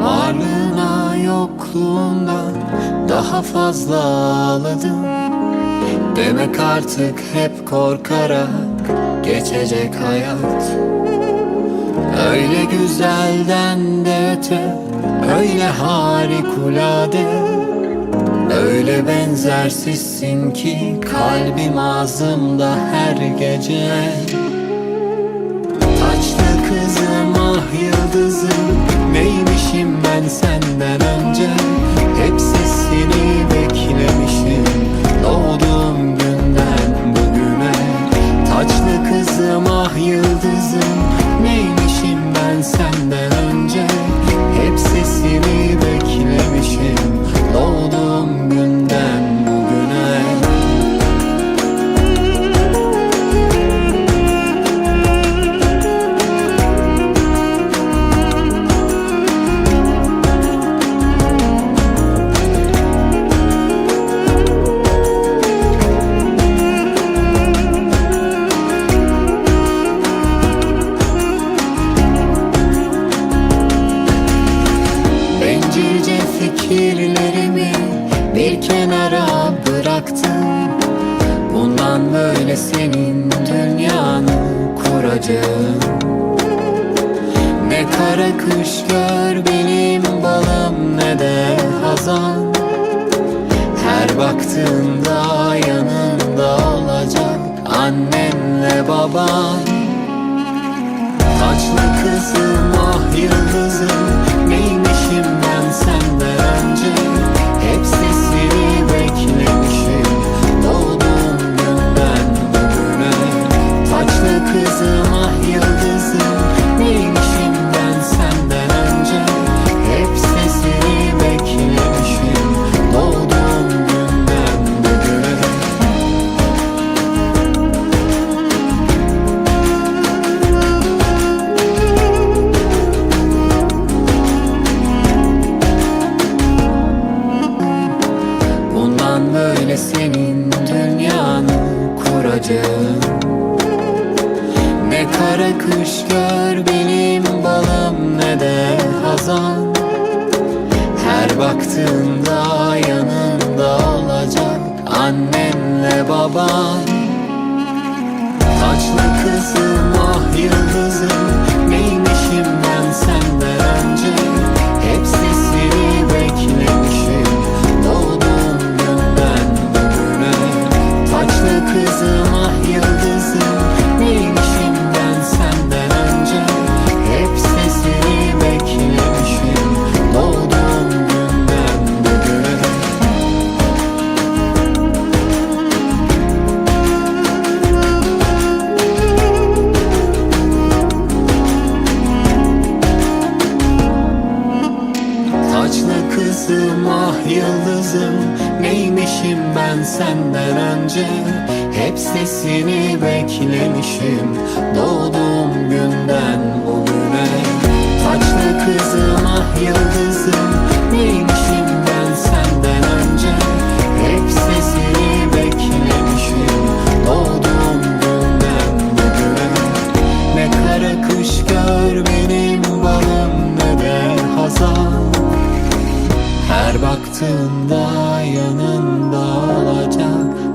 Varlığına yokluğundan daha fazla ağladım. Demek artık hep korkarak geçecek hayat. Öyle güzelden de öte Öyle harikulade Öyle benzersizsin ki Kalbim ağzımda her gece. Taçlı kızım ah yıldızım Neymişim ben senden önce? Hep sesini beklemişim Bencilce fikirlerimi bir kenara bıraktım. Bundan böyle senin dünyanı kuracağım. Ne kara kış gör benim balım ne de hazan. Her baktığında yanında olacak annenle baban. Taçlı kızım ah yıldızım böyle senin dünyanı kuracağım. Ne kara kış gör benim balım ne de hazan. Her baktığında yanında olacak annenle baban. Taçlı kızım ah yıldızım kızım ah yıldızım. Neymişim ben senden önce? Hep sesini beklemişim. Doğduğum günden bugüne. Taçlı kızım ah yıldızım Neymişim ben senden önce? Hep sesini beklemişim Doğduğum günden bugüne. Taçlı kızım ah yıldızım altında